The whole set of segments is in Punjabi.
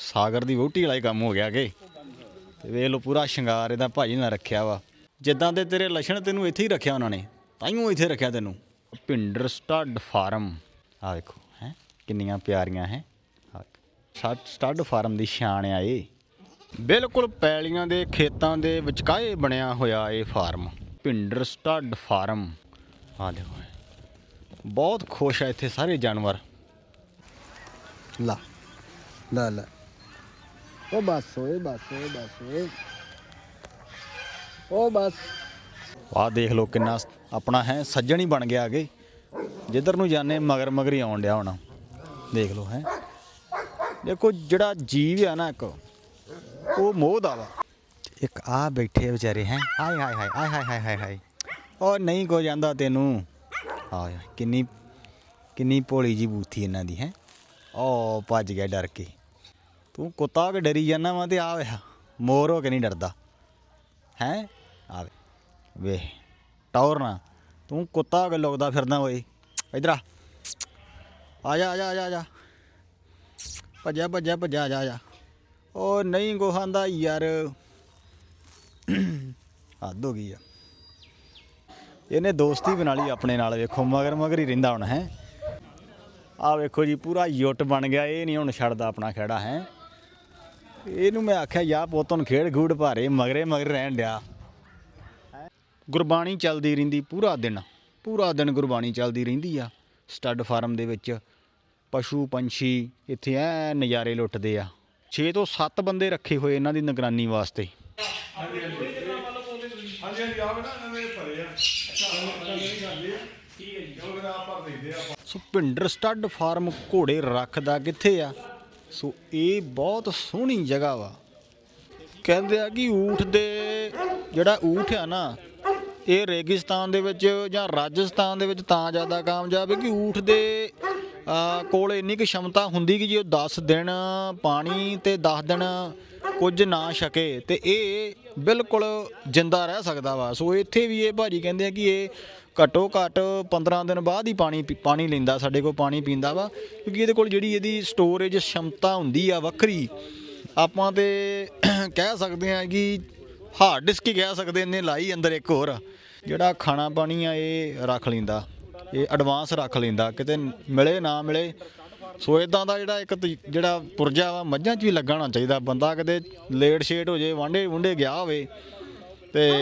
ਸਾਗਰ ਦੀ ਵਹੁਟੀ ਵਾਲਾ ਹੀ ਕੰਮ ਹੋ ਗਿਆ ਕਿ। ਤੇ ਵੇਖ ਲਓ ਪੂਰਾ ਸ਼ਿੰਗਾਰ ਇਹਦਾ ਭਾਜੀ ਨੇ ਰੱਖਿਆ ਵਾ। ਜਿੱਦਾਂ ਦੇ ਤੇਰੇ ਲੱਛਣ ਤੈਨੂੰ ਇੱਥੇ ਹੀ ਰੱਖਿਆ ਉਹਨਾਂ ਨੇ ਤਾਈਓ ਇੱਥੇ ਰੱਖਿਆ ਤੈਨੂੰ। Bhinder stud farm. ਆ ਵੇਖੋ ਹੈ ਕਿੰਨੀਆਂ ਪਿਆਰੀਆਂ ਹੈ। ਸਟੱਡ ਫਾਰਮ ਦੀ ਸ਼ਾਨ ਆ ਇਹ। ਬਿਲਕੁਲ ਪੈਲੀਆਂ ਦੇ ਖੇਤਾਂ ਦੇ ਵਿਚਕਾਏ ਬਣਿਆ ਹੋਇਆ ਇਹ ਫਾਰਮ। Bhinder stud farm. ਆ ਦੇਖੋ ਬਹੁਤ ਖੁਸ਼ ਆ ਇੱਥੇ ਸਾਰੇ ਜਾਨਵਰ। ਲਾ ਲਾ ਲਾ। ਉਹ ਬਸ ਓਏ ਬਸ ਓਏ ਬਸ ਓਏ ਉਹ ਬਸ ਆਹ ਦੇਖ ਲਓ ਕਿੰਨਾ ਆਪਣਾ ਹੈ, ਸੱਜਣ ਹੀ ਬਣ ਗਿਆ ਅਗੇ। ਜਿੱਧਰ ਨੂੰ ਜਾਣੇ, ਮਗਰ ਮਗਰ ਹੀ ਆਉਣ ਡਿਆ ਹੋਣਾ। ਦੇਖ ਲਓ ਹੈ। ਦੇਖੋ, ਜਿਹੜਾ ਜੀਵ ਆ ਨਾ ਇੱਕ, ਉਹ ਮੋਹ ਦਾ ਵਾ। ਇੱਕ ਆ ਬੈਠੇ ਵਿਚਾਰੇ ਹੈ। ਹਾਏ ਹਾਏ ਹਾਏ ਆਏ ਹਾਏ ਹਾਏ ਹਾਏ ਹਾਏ ਉਹ ਨਹੀਂ ਕੋ ਜਾਂਦਾ ਤੈਨੂੰ। ਹਾਏ ਕਿੰਨੀ ਕਿੰਨੀ ਭੋਲੀ ਜੀ ਬੂਥੀ ਇਹਨਾਂ ਦੀ ਹੈ। ਓ, ਭੱਜ ਗਿਆ ਡਰ ਕੇ। ਤੂੰ ਕੁੱਤਾ ਹੋ ਕੇ ਡਰੀ ਜਾਂਦਾ ਵਾ ਤੇ ਆ ਵੇ ਮੋਰ ਹੋ ਕੇ ਨਹੀਂ ਡਰਦਾ। ਹੈ? ਆ ਵੇ ਵੇ ਟੌਰ ਨਾ। ਤੂੰ ਕੁੱਤਾ ਹੋ ਕੇ ਲੁਕਦਾ ਫਿਰਦਾ ਓਏ। ਇਧਰ ਆ। ਆ ਜਾ ਆ ਜਾ ਆ ਜਾ, ਭੱਜਿਆ ਭੱਜਿਆ ਭੱਜਿਆ ਆ ਜਾ ਜਾ। ਉਹ ਨਹੀਂ ਗੋਹਾਂਦਾ ਯਾਰ। ਹੱਦ ਹੋ ਗਈ ਆ। ਇਹਨੇ ਦੋਸਤੀ ਬਣਾ ਲਈ ਆਪਣੇ ਨਾਲ ਵੇਖੋ ਮਗਰ ਮਗਰ ਹੀ ਰਹਿੰਦਾ ਹੁਣ ਹੈ। ਆ ਵੇਖੋ ਜੀ ਪੂਰਾ ਯੁੱਟ ਬਣ ਗਿਆ ਇਹ ਨਹੀਂ ਹੁਣ ਛੱਡਦਾ ਆਪਣਾ ਖੇੜਾ ਹੈ। ਇਹਨੂੰ ਮੈਂ ਆਖਿਆ ਯਾ ਪੁੱਤਨ ਖੇਡ ਖੂਡ ਭਾਰੇ, ਮਗਰੇ ਮਗਰ ਰਹਿਣ ਡਿਆ। ਗੁਰਬਾਣੀ ਚੱਲਦੀ ਰਹਿੰਦੀ ਪੂਰਾ ਦਿਨ ਪੂਰਾ ਦਿਨ ਗੁਰਬਾਣੀ ਚੱਲਦੀ ਰਹਿੰਦੀ ਆ, ਸਟੱਡ ਫਾਰਮ ਦੇ ਵਿੱਚ। ਪਸ਼ੂ, ਪੰਛੀ, ਇੱਥੇ ਐ ਨਜ਼ਾਰੇ ਲੁੱਟਦੇ ਆ। 6 ਤੋਂ 7 ਬੰਦੇ ਰੱਖੇ ਹੋਏ ਇਹਨਾਂ ਦੀ ਨਿਗਰਾਨੀ ਵਾਸਤੇ। ਹਾਂਜੀ ਹਾਂਜੀ ਆਹ ਨਾ ਇਹਨਾਂ ਭਰੇ ਆ ਸੋ ਭਿੰਡਰ ਸਟੱਡ ਫਾਰਮ ਘੋੜੇ ਰੱਖਦਾ ਕਿੱਥੇ ਆ? ਸੋ ਇਹ ਬਹੁਤ ਸੋਹਣੀ ਜਗ੍ਹਾ ਵਾ। ਕਹਿੰਦੇ ਆ ਕਿ ਊਠ ਦੇ ਜਿਹੜਾ ਊਠ ਆ ਨਾ, ਇਹ ਰੇਗਿਸਤਾਨ ਦੇ ਵਿੱਚ ਜਾਂ ਰਾਜਸਥਾਨ ਦੇ ਵਿੱਚ ਤਾਂ ਜ਼ਿਆਦਾ ਕਾਮਯਾਬ ਹੈ ਕਿ ਊਠ ਦੇ ਕੋਲ ਇੰਨੀ ਕੁ ਸ਼ਮਤਾ ਹੁੰਦੀ ਕਿ ਜੇ ਉਹ 10 ਦਿਨ ਪਾਣੀ ਤੇ 10 ਦਿਨ ਕੁਝ ਨਾ ਛਕੇ ਤੇ ਇਹ ਬਿਲਕੁਲ ਜਿੰਦਾ ਰਹਿ ਸਕਦਾ ਵਾ। ਸੋ ਇੱਥੇ ਵੀ ਇਹ ਭਾਜੀ ਕਹਿੰਦੇ ਆ ਕਿ ਇਹ ਘੱਟੋ ਘੱਟ 15 ਦਿਨ ਬਾਅਦ ਹੀ ਪਾਣੀ ਪੀ- ਪਾਣੀ ਲੈਂਦਾ, ਸਾਡੇ ਕੋਲ ਪਾਣੀ ਪੀਂਦਾ ਵਾ, ਕਿਉਂਕਿ ਇਹਦੇ ਕੋਲ ਜਿਹੜੀ ਇਹਦੀ ਸਟੋਰੇਜ ਸ਼ਮਤਾ ਹੁੰਦੀ ਆ ਵੱਖਰੀ, ਆਪਾਂ ਤੇ ਕਹਿ ਸਕਦੇ ਆ ਕਿ ਹਾਰਡ ਡਿਸਕ ਹੀ ਕਹਿ ਸਕਦੇ ਨੇ ਲਾਈ ਅੰਦਰ ਇੱਕ ਹੋਰ, ਜਿਹੜਾ ਖਾਣਾ ਪਾਣੀ ਆ ਇਹ ਰੱਖ ਲੈਂਦਾ, ਇਹ ਐਡਵਾਂਸ ਰੱਖ ਲੈਂਦਾ, ਕਿਤੇ ਮਿਲੇ ਨਾ ਮਿਲੇ, ਸੋ ਇਦਾਂ ਦਾ ਜਿਹੜਾ ਇੱਕ ਤ- ਜਿਹੜਾ ਪੁਰਜਾ ਵਾ, ਮੱਝਾਂ 'ਚ ਵੀ ਲੱਗਣਾ ਚਾਹੀਦਾ, ਬੰਦਾ ਕਿਤੇ ਲੇਟ ਸ਼ੇਟ ਹੋ ਜੇ ਵਾਂਡੇ ਵੁੰਡੇ ਗਿਆ ਹੋਵੇ, ਤੇ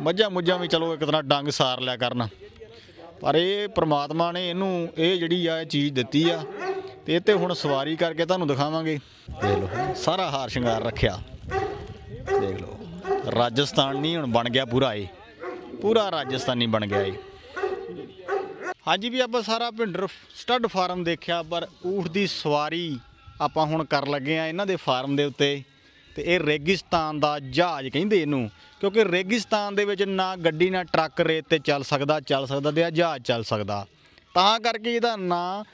ਮੱਝਾਂ ਮੁੱਝਾਂ ਵੀ ਚਲੋ ਇੱਕ ਤਰ੍ਹਾਂ ਡੰਗ ਸਾਰ ਲਿਆ ਕਰਨ। ਪਰ ਇਹ ਪ੍ਰਮਾਤਮਾ ਨੇ ਇਹਨੂੰ ਇਹ ਜਿਹੜੀ ਆ, ਇਹ ਚੀਜ਼ ਦਿੱਤੀ ਆ ਤੇ ਇਹ ਤੇ ਹੁਣ ਸਵਾਰੀ ਕਰਕੇ ਤੁਹਾਨੂੰ ਦਿਖਾਵਾਂਗੇ। ਦੇਖ ਲਓ, ਸਾਰਾ ਹਾਰ ਸ਼ਿੰਗਾਰ ਰੱਖਿਆ। ਦੇਖ ਲਓ, ਰਾਜਸਥਾਨ ਨਹੀਂ ਹੁਣ ਬਣ ਗਿਆ ਪੂਰਾ ਇਹ। ਪੂਰਾ ਰਾਜਸਥਾਨੀ ਬਣ ਗਿਆ ਇਹ। ਹਾਂਜੀ ਵੀ ਆਪਾਂ ਸਾਰਾ ਭਿੰਡਰ ਸਟੱਡ ਫਾਰਮ ਦੇਖਿਆ, ਪਰ ਊਠ ਦੀ ਸਵਾਰੀ ਆਪਾਂ ਹੁਣ ਕਰ ਲੱਗੇ ਆ ਇਹਨਾਂ ਦੇ ਫਾਰਮ ਦੇ ਉੱਤੇ। ਤੇ ਇਹ ਰੇਗਿਸਤਾਨ ਦਾ ਜਹਾਜ਼ ਕਹਿੰਦੇ ਇਹਨੂੰ ਕਿਉਂਕਿ ਰੇਗਿਸਤਾਨ ਦੇ ਵਿੱਚ ਨਾ ਗੱਡੀ ਨਾ ਟਰੱਕ ਰੇਤ ਤੇ ਚੱਲ ਸਕਦਾ ਚੱਲ ਸਕਦਾ ਤੇ ਆ ਜਹਾਜ਼ ਚੱਲ ਸਕਦਾ ਤਾਂ ਕਰਕੇ ਇਹਦਾ ਨਾਂ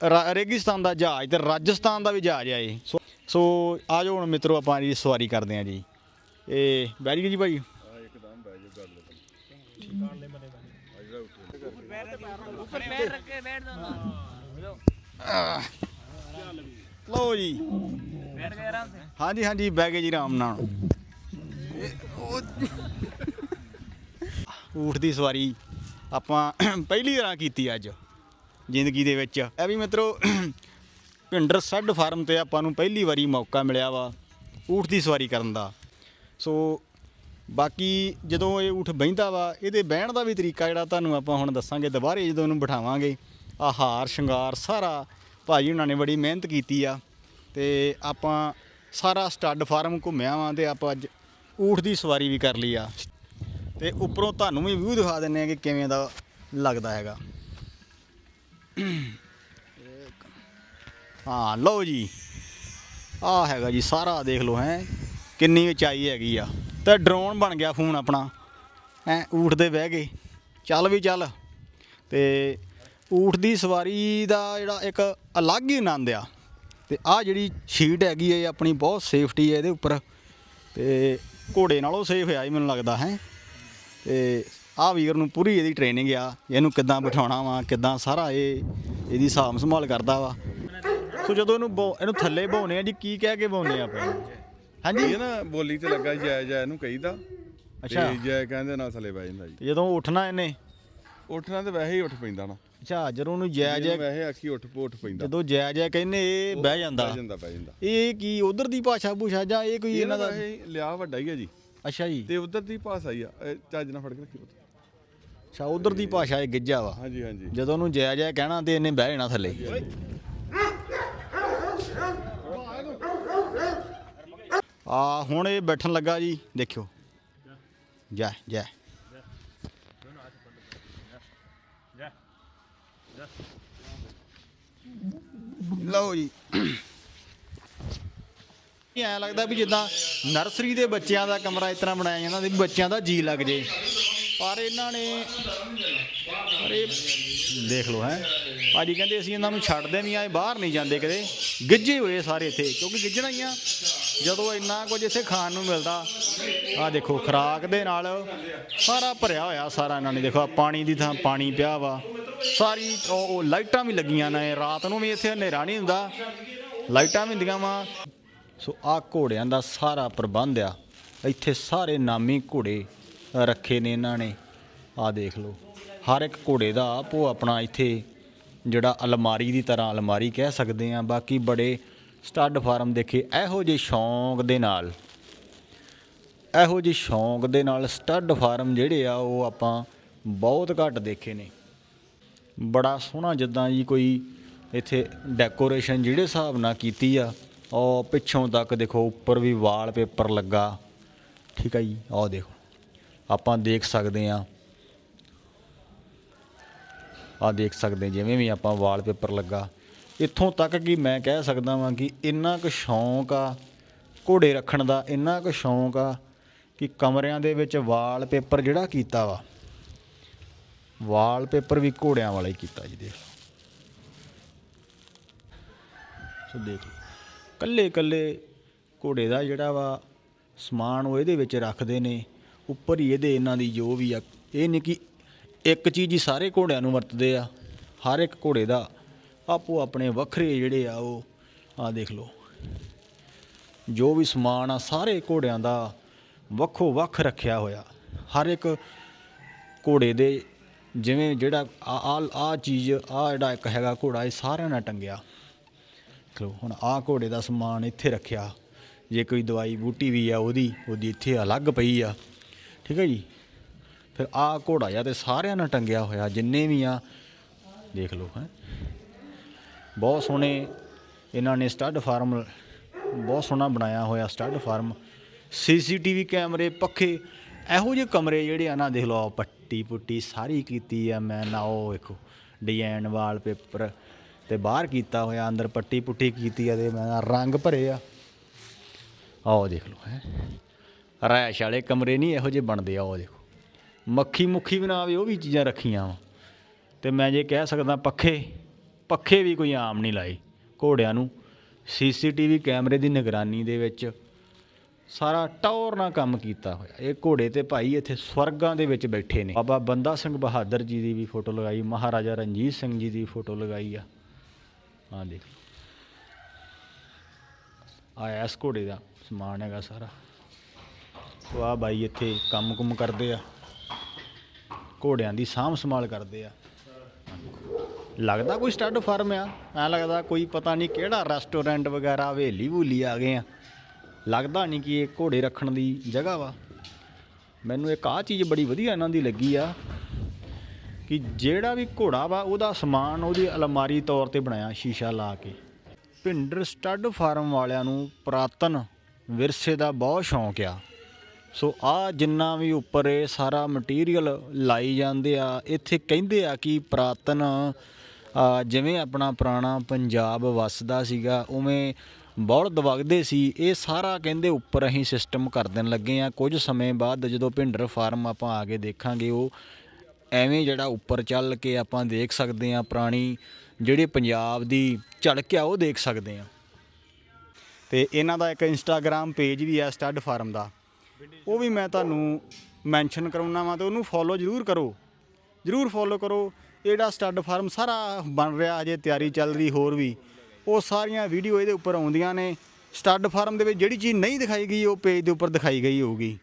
ਰਾ- ਰੇਗਿਸਤਾਨ ਦਾ ਜਹਾਜ਼ ਤੇ ਰਾਜਸਥਾਨ ਦਾ ਵੀ ਜਹਾਜ਼ ਆ ਇਹ ਸੋ- ਸੋ ਆ ਜਾਓ ਹੁਣ ਮਿੱਤਰੋ ਆਪਾਂ ਜੀ ਸਵਾਰੀ ਕਰਦੇ ਆ ਜੀ ਇਹ ਬੈਠ ਗਏ ਜੀ ਭਾਈ ਲਓ ਜੀ ਹਾਂਜੀ ਹਾਂਜੀ, ਬਹਿ ਗਏ ਜੀ ਆਰਾਮ ਨਾਲ। ਊਠ ਦੀ ਸਵਾਰੀ ਆਪਾਂ ਪਹਿਲੀ ਵਾਰ ਕੀਤੀ ਅੱਜ, ਜ਼ਿੰਦਗੀ ਦੇ ਵਿੱਚ। ਇਹ ਵੀ ਮਿੱਤਰੋ, ਭਿੰਡਰ ਸੱਡ ਫਾਰਮ ਤੇ ਆਪਾਂ ਨੂੰ ਪਹਿਲੀ ਵਾਰੀ ਮੌਕਾ ਮਿਲਿਆ ਵਾ ਊਠ ਦੀ ਸਵਾਰੀ ਕਰਨ ਦਾ। ਸੋ, ਬਾਕੀ ਜਦੋਂ ਇਹ ਊਠ ਬਹਿੰਦਾ ਵਾ, ਇਹਦੇ ਬਹਿਣ ਦਾ ਵੀ ਤਰੀਕਾ ਜਿਹੜਾ ਤੁਹਾਨੂੰ ਆਪਾਂ ਹੁਣ ਦੱਸਾਂਗੇ, ਦੁਬਾਰੇ ਜਦੋਂ ਇਹਨੂੰ ਬਿਠਾਵਾਂਗੇ, ਆਹਾਰ, ਸ਼ਿੰਗਾਰ ਸਾਰਾ ਭਾਜੀ ਉਹਨਾਂ ਨੇ ਬੜੀ ਮਿਹਨਤ ਕੀਤੀ ਆ। ਤੇ ਆਪਾਂ ਸਾਰਾ ਸਟੱਡ ਫਾਰਮ ਘੁੰਮਿਆ ਵਾਂ ਤੇ ਆਪਾਂ ਅੱਜ ਊਠ ਦੀ ਸਵਾਰੀ ਵੀ ਕਰ ਲਈ ਆ। ਤੇ ਉੱਪਰੋਂ ਤੁਹਾਨੂੰ ਵੀ ਵਿਊ ਦਿਖਾ ਦਿੰਨੇ ਆ ਕਿ ਕਿਵੇਂ ਦਾ ਲੱਗਦਾ ਹੈਗਾ। ਹਾਂ, ਲਓ ਜੀ। ਆ ਹੈਗਾ ਜੀ, ਸਾਰਾ ਦੇਖ ਲਓ ਹੈ, ਕਿੰਨੀ ਉਚਾਈ ਹੈਗੀ ਆ। ਤੇ ਡਰੋਨ ਬਣ ਗਿਆ ਫੋਨ ਆਪਣਾ। ਐ ਊਠ ਦੇ ਬਹਿ ਗਏ। ਚੱਲ ਵੀ ਚੱਲ। ਤੇ ਊਠ ਦੀ ਸਵਾਰੀ ਦਾ ਜਿਹੜਾ ਇੱਕ ਅਲੱਗ ਹੀ ਆਨੰਦ ਆ। ਤੇ ਆ ਜਿਹੜੀ ਸ਼ੀਟ ਹੈਗੀ ਹੈ ਆਪਣੀ ਬਹੁਤ ਸੇਫਟੀ ਹੈ ਇਹਦੇ ਉੱਪਰ। ਤੇ ਘੋੜੇ ਨਾਲੋਂ ਸੇਫ ਇਹ ਮੈਨੂੰ ਲੱਗਦਾ ਹੈ। ਤੇ ਆ ਵੀਰ ਨੂੰ ਪੂਰੀ ਇਹਦੀ ਟ੍ਰੇਨਿੰਗ ਆ ਇਹਨੂੰ ਕਿੱਦਾਂ ਬਿਠਾਉਣਾ ਵਾ ਕਿੱਦਾਂ ਸਾਰਾ ਇਹ ਇਹਦੀ ਹਿਸਾਬ ਸੰਭਾਲ ਕਰਦਾ ਵਾ। ਸੋ ਜਦੋਂ ਇਹਨੂੰ ਇਹਨੂੰ ਥੱਲੇ ਬਾਉਨੇ ਆ ਜੀ ਕੀ ਕਹਿ ਕੇ ਬਾਉਨੇ ਆ ਆਪਾਂ ਹਾਂਜੀ? ਇਹ ਨਾ ਬੋਲੀ ਤੇ ਲੱਗਾ ਜੈ ਜੈ ਇਹਨੂੰ ਕਹੀਦਾ ਅੱਛਾ। ਜੈ ਕਹਿੰਦੇ ਨਾਲ ਥੱਲੇ ਬਹਿ ਜਾਂਦਾ ਜੀ। ਜਦੋਂ ਉੱਠਣਾ ਇਹਨੇ ਉੱਠਣਾ ਤੇ ਵੈਸੇ ਹੀ ਉੱਠ ਪੈਂਦਾ ਨਾ। ਅੱਛਾ ਜਦੋਂ ਉਹਨੂੰ ਜੈ ਜੈ ਵੈਸੇ ਆਖੀ ਉੱਠ ਉੱਠ ਪੈਂਦਾ। ਜਦੋਂ ਜੈ ਜੈ ਕਹਿੰਦੇ ਇਹ ਬਹਿ ਜਾਂਦਾ। ਬਹਿ ਜਾਂਦਾ ਬਹਿ ਜਾਂਦਾ। ਇਹ ਕੀ ਉਧਰ ਦੀ ਭਾਸ਼ਾ ਭੂਸ਼ਾ ਜਾਂ ਇਹ ਕੋਈ ਇਹਨਾਂ ਦਾ ਵੈਸੇ ਲਿਆ ਵੱਡਾ ਹੀ ਆ ਜੀ। ਅੱਛਾ ਜੀ। ਤੇ ਉਧਰ ਦੀ ਭਾਸ਼ਾ ਹੀ ਆ। ਇਹ ਚੱਜ ਨਾਲ ਫੜ ਕੇ ਰੱਖੀ ਪੁੱਤ। ਅੱਛਾ ਉਧਰ ਦੀ ਭਾਸ਼ਾ ਇਹ ਗਿੱਜਾ ਵਾ। ਹਾਂਜੀ ਹਾਂਜੀ। ਜਦੋਂ ਉਹਨੂੰ ਜੈ ਜੈ ਕਹਿਣਾ ਤੇ ਇਹਨੇ ਬਹਿ ਜਾਣਾ ਥੱਲੇ। ਆ ਹੁਣ ਇਹ ਬੈਠਣ ਲੱਗਾ ਜੀ। ਦੇਖਿਓ। ਜੈ ਜੈ। ਲਓ ਜੀ। ਇਹ ਐਂ ਲੱਗਦਾ ਵੀ ਜਿੱਦਾਂ ਨਰਸਰੀ ਦੇ ਬੱਚਿਆਂ ਦਾ ਕਮਰਾ ਇਸ ਤਰ੍ਹਾਂ ਬਣਾਇਆ ਜਾਂਦਾ ਵੀ ਬੱਚਿਆਂ ਦਾ ਜੀ ਲੱਗ ਜੇ। ਪਰ ਇਹਨਾਂ ਨੇ ਪਰ ਇਹ ਦੇਖ ਲਓ ਹੈ। ਭਾਜੀ ਕਹਿੰਦੇ ਅਸੀਂ ਇਹਨਾਂ ਨੂੰ ਛੱਡਦੇ ਨਹੀਂ ਆਏ, ਬਾਹਰ ਨਹੀਂ ਜਾਂਦੇ ਕਦੇ। ਗਿੱਜੇ ਹੋਏ ਸਾਰੇ ਇੱਥੇ, ਕਿਉਂਕਿ ਗਿੱਜਣਾ ਹੀ ਆ। ਜਦੋਂ ਇੰਨਾ ਕੁਝ ਇੱਥੇ ਖਾਣ ਨੂੰ ਮਿਲਦਾ ਆ ਦੇਖੋ ਖਰਾਕ ਦੇ ਨਾਲ ਸਾਰਾ ਭਰਿਆ ਹੋਇਆ ਸਾਰਾ ਇਹਨਾਂ ਨੇ। ਦੇਖੋ ਪਾਣੀ ਦੀ ਥਾਂ, ਪਾਣੀ ਪਿਆ ਵਾ। ਸਾਰੀ ਉਹ ਲਾਈਟਾਂ ਵੀ ਲੱਗੀਆਂ ਨੇ, ਰਾਤ ਨੂੰ ਵੀ ਇੱਥੇ ਹਨੇਰਾ ਨਹੀਂ ਹੁੰਦਾ। ਲਾਈਟਾਂ ਵੀ ਹੁੰਦੀਆਂ ਵਾ। ਸੋ ਆ ਘੋੜਿਆਂ ਦਾ ਸਾਰਾ ਪ੍ਰਬੰਧ ਆ। ਇੱਥੇ ਸਾਰੇ ਨਾਮੀ ਘੋੜੇ ਰੱਖੇ ਨੇ ਇਹਨਾਂ ਨੇ। ਆ ਦੇਖ ਲਓ, ਹਰ ਇੱਕ ਘੋੜੇ ਦਾ ਆਪੋ ਆਪਣਾ ਇੱਥੇ ਜਿਹੜਾ ਅਲਮਾਰੀ ਦੀ ਤਰ੍ਹਾਂ ਅਲਮਾਰੀ ਕਹਿ ਸਕਦੇ ਆ ਬਾਕੀ ਬੜੇ ਸਟੱਡ ਫਾਰਮ ਦੇਖੇ, ਇਹੋ ਜਿਹੇ ਸ਼ੌਂਕ ਦੇ ਨਾਲ, ਇਹੋ ਜਿਹੇ ਸ਼ੌਂਕ ਦੇ ਨਾਲ ਸਟੱਡ ਫਾਰਮ ਜਿਹੜੇ ਆ, ਉਹ ਆਪਾਂ ਬਹੁਤ ਘੱਟ ਦੇਖੇ ਨੇ। ਬੜਾ ਸੋਹਣਾ ਜਿੱਦਾਂ ਜੀ ਕੋਈ ਇੱਥੇ ਡੈਕੋਰੇਸ਼ਨ ਜਿਹੜੇ ਹਿਸਾਬ ਨਾਲ ਕੀਤੀ ਆ, ਉਹ ਪਿੱਛੋਂ ਤੱਕ ਦੇਖੋ, ਉੱਪਰ ਵੀ ਵਾਲ ਪੇਪਰ ਲੱਗਾ। ਠੀਕ ਆ ਜੀ, ਆਹ ਦੇਖੋ, ਆਪਾਂ ਦੇਖ ਸਕਦੇ ਆ ਆ ਦੇਖ ਸਕਦੇ ਜਿਵੇਂ ਵੀ ਆਪਾਂ ਵਾਲਪੇਪਰ ਲੱਗਾ। ਇੱਥੋਂ ਤੱਕ ਕਿ ਮੈਂ ਕਹਿ ਸਕਦਾ ਵਾਂ ਕਿ ਇੰਨਾ ਕੁ ਸ਼ੌਂਕ ਆ, ਘੋੜੇ ਰੱਖਣ ਦਾ ਇੰਨਾ ਕੁ ਸ਼ੌਂਕ ਆ, ਕਿ ਕਮਰਿਆਂ ਦੇ ਵਿੱਚ ਵਾਲ ਪੇਪਰ ਜਿਹੜਾ ਕੀਤਾ ਵਾ ਵਾਲਪੇਪਰ ਵੀ ਘੋੜਿਆਂ ਵਾਲਾ ਹੀ ਕੀਤਾ ਜੀ, ਦੇਖ ਲਓ। ਸੋ ਦੇਖ ਲਓ। ਕੱਲੇ ਕੱਲੇ ਘੋੜੇ ਦਾ ਜਿਹੜਾ ਵਾ ਸਮਾਨ ਉਹ ਇਹਦੇ ਵਿੱਚ ਰੱਖਦੇ ਨੇ, ਉੱਪਰ ਹੀ ਇਹਦੇ ਇਹਨਾਂ ਦੀ ਜੋ ਵੀ ਆ, ਇਹ ਨਹੀਂ ਕਿ ਇੱਕ ਚੀਜ਼ ਹੀ ਸਾਰੇ ਘੋੜਿਆਂ ਨੂੰ ਵਰਤਦੇ ਆ, ਹਰ ਇੱਕ ਘੋੜੇ ਦਾ ਆਪੋ ਆਪਣੇ ਵੱਖਰੇ ਜਿਹੜੇ ਆ ਉਹ ਆ ਦੇਖ ਲਓ। ਜੋ ਵੀ ਸਮਾਨ ਆ ਸਾਰੇ ਘੋੜਿਆਂ ਦਾ ਵੱਖੋ ਵੱਖ ਰੱਖਿਆ ਹੋਇਆ, ਹਰ ਇੱਕ ਘੋੜੇ ਦੇ ਜਿਵੇਂ ਜਿਹੜਾ ਆ ਆ ਆ ਚੀਜ਼, ਆ ਜਿਹੜਾ ਇੱਕ ਹੈਗਾ ਘੋੜਾ, ਇਹ ਸਾਰਿਆਂ ਨਾਲ ਟੰਗਿਆ। ਚਲੋ ਹੁਣ ਆ ਘੋੜੇ ਦਾ ਸਮਾਨ ਇੱਥੇ ਰੱਖਿਆ। ਜੇ ਕੋਈ ਦਵਾਈ ਬੂਟੀ ਵੀ ਆ ਉਹਦੀ ਉਹਦੀ ਇੱਥੇ ਅਲੱਗ ਪਈ ਆ। ਠੀਕ ਹੈ ਜੀ? ਫਿਰ ਆ ਘੋੜਾ ਜਾਂ ਤੇ ਸਾਰਿਆਂ ਨਾਲ ਟੰਗਿਆ ਹੋਇਆ, ਜਿੰਨੇ ਵੀ ਆ, ਦੇਖ ਲਓ ਹੈ। ਬਹੁਤ ਸੋਹਣੇ ਇਹਨਾਂ ਨੇ ਸਟੱਡ ਫਾਰਮ, ਬਹੁਤ ਸੋਹਣਾ ਬਣਾਇਆ ਹੋਇਆ ਸਟੱਡ ਫਾਰਮ। ਸੀਸੀਟੀਵੀ ਕੈਮਰੇ, ਪੱਖੇ, ਇਹੋ ਜਿਹੇ ਕਮਰੇ ਜਿਹੜੇ ਆ ਨਾ, ਦੇਖ ਲਓ ਆਹ ਪੱਟੀ ਪੁੱਟੀ ਸਾਰੀ ਕੀਤੀ ਆ ਮੈਂ, ਨਾ ਉਹ ਵੇਖੋ ਡਿਜ਼ਾਈਨ ਵਾਲਪੇਪਰ ਤੇ ਬਾਹਰ ਕੀਤਾ ਹੋਇਆ, ਅੰਦਰ ਪੱਟੀ ਪੁੱਟੀ ਕੀਤੀ ਆ ਤੇ ਮੈਂ ਨਾ ਰੰਗ ਭਰੇ ਆ। ਆਹ ਦੇਖ ਲਓ ਹੈ। ਰੈਸ਼ ਵਾਲੇ ਕਮਰੇ ਨਹੀਂ ਇਹੋ ਜਿਹੇ ਬਣਦੇ ਆ ਉਹ ਦੇਖੋ। ਮੱਖੀ ਮੁੱਖੀ ਵੀ ਨਾ ਆਵੇ, ਉਹ ਵੀ ਚੀਜ਼ਾਂ ਰੱਖੀਆਂ ਵਾ। ਤੇ ਮੈਂ ਜੇ ਕਹਿ ਸਕਦਾ ਪੱਖੇ ਪੱਖੇ ਵੀ ਕੋਈ ਆਮ ਨਹੀਂ ਲਾਏ ਘੋੜਿਆਂ ਨੂੰ। ਸੀਸੀਟੀਵੀ ਕੈਮਰੇ ਦੀ ਨਿਗਰਾਨੀ ਦੇ ਵਿੱਚ ਸਾਰਾ ਟੌਰ ਨਾਲ ਕੰਮ ਕੀਤਾ ਹੋਇਆ। ਇਹ ਘੋੜੇ ਤੇ ਭਾਈ ਇੱਥੇ ਸਵਰਗਾਂ ਦੇ ਵਿੱਚ ਬੈਠੇ ਨੇ। ਬਾਬਾ ਬੰਦਾ ਸਿੰਘ ਬਹਾਦਰ ਜੀ ਦੀ ਵੀ ਫੋਟੋ ਲਗਾਈ, ਮਹਾਰਾਜਾ ਰਣਜੀਤ ਸਿੰਘ ਜੀ ਦੀ ਫੋਟੋ ਲਗਾਈ ਆ। ਆ ਦੇਖ। ਆ ਇਸ ਘੋੜੇ ਦਾ ਸਮਾਨ ਹੈਗਾ ਸਾਰਾ। ਸੋ ਆ ਬਾਈ ਇੱਥੇ ਕੰਮ ਕੁਮ ਕਰਦੇ ਆ। ਘੋੜਿਆਂ ਦੀ ਸਾਂਭ ਸੰਭਾਲ ਕਰਦੇ ਆ। ਲੱਗਦਾ ਕੋਈ ਸਟੱਡ ਫਾਰਮ ਆ। ਐ ਲੱਗਦਾ ਕੋਈ ਪਤਾ ਨਹੀਂ ਕਿਹੜਾ ਰੈਸਟੋਰੈਂਟ ਵਗੈਰਾ ਹਵੇਲੀ ਵੂਲੀ ਆ ਗਏ ਆ। ਲੱਗਦਾ ਨਹੀਂ ਕਿ ਇਹ ਘੋੜੇ ਰੱਖਣ ਦੀ ਜਗ੍ਹਾ ਵਾ। ਮੈਨੂੰ ਇੱਕ ਆਹ ਚੀਜ਼ ਬੜੀ ਵਧੀਆ ਇਹਨਾਂ ਦੀ ਲੱਗੀ ਆ ਕਿ ਜਿਹੜਾ ਵੀ ਘੋੜਾ ਵਾ, ਉਹਦਾ ਸਮਾਨ ਉਹਦੀ ਅਲਮਾਰੀ ਤੌਰ ਤੇ ਬਣਾਇਆ ਸ਼ੀਸ਼ਾ ਲਾ ਕੇ। ਭਿੰਡਰ ਸਟੱਡ ਫਾਰਮ ਵਾਲਿਆਂ ਨੂੰ ਪੁਰਾਤਨ ਵਿਰਸੇ ਦਾ ਬਹੁਤ ਸ਼ੌਂਕ ਆ। ਸੋ ਆ ਜਿੰਨਾ ਵੀ ਉੱਪਰ ਇਹ ਸਾਰਾ ਮਟੀਰੀਅਲ ਲਾਈ ਜਾਂਦੇ ਆ, ਇੱਥੇ ਕਹਿੰਦੇ ਆ ਕਿ ਪੁਰਾਤਨ ਜਿਵੇਂ ਆਪਣਾ ਪੁਰਾਣਾ ਪੰਜਾਬ ਵਸਦਾ ਸੀਗਾ, ਉਵੇਂ ਬਲਦ ਵਗਦੇ ਸੀ। ਇਹ ਸਾਰਾ ਕਹਿੰਦੇ ਉੱਪਰ ਅਸੀਂ ਸਿਸਟਮ ਕਰ ਦੇਣ ਲੱਗੇ ਆ ਕੁਝ ਸਮੇਂ ਬਾਅਦ ਜਦੋਂ ਭਿੰਡਰ ਫਾਰਮ ਆਪਾਂ ਆ ਕੇ ਦੇਖਾਂਗੇ, ਉਹ ਐਵੇਂ ਜਿਹੜਾ ਉੱਪਰ ਚੱਲ ਕੇ ਆਪਾਂ ਦੇਖ ਸਕਦੇ ਆ ਪੁਰਾਣੀ ਜਿਹੜੇ ਪੰਜਾਬ ਦੀ ਝਲਕ ਆ, ਉਹ ਦੇਖ ਸਕਦੇ ਆ ਤੇ ਇਹਨਾਂ ਦਾ ਇੱਕ ਇੰਸਟਾਗ੍ਰam ਪੇਜ ਵੀ ਆ ਸਟੱਡ ਫਾਰਮ ਦਾ। ਉਹ ਵੀ ਮੈਂ ਤੁਹਾਨੂੰ ਮੈਂਸ਼ਨ ਕਰਾਉਣਾ ਵਾਂ ਤੇ ਉਹਨੂੰ ਫੋਲੋ ਜ਼ਰੂਰ ਕਰੋ। ਜ਼ਰੂਰ ਫੋਲੋ ਕਰੋ। ਇਹ ਸਟੱਡ ਫਾਰਮ ਸਾਰਾ ਬਣ ਰਿਹਾ, ਅਜੇ ਤਿਆਰੀ ਚੱਲ ਰਹੀ ਹੋਰ ਵੀ। ਉਹ ਸਾਰੀਆਂ ਵੀਡੀਓ ਇਹਦੇ ਉੱਪਰ ਆਉਂਦੀਆਂ ਨੇ। ਸਟੱਡ ਫਾਰਮ ਦੇ ਵਿੱਚ ਜਿਹੜੀ ਚੀਜ਼ ਨਹੀਂ ਦਿਖਾਈ ਗਈ, ਉਹ ਪੇਜ ਦੇ ਉੱਪਰ ਦਿਖਾਈ ਗਈ ਹੋਊਗੀ।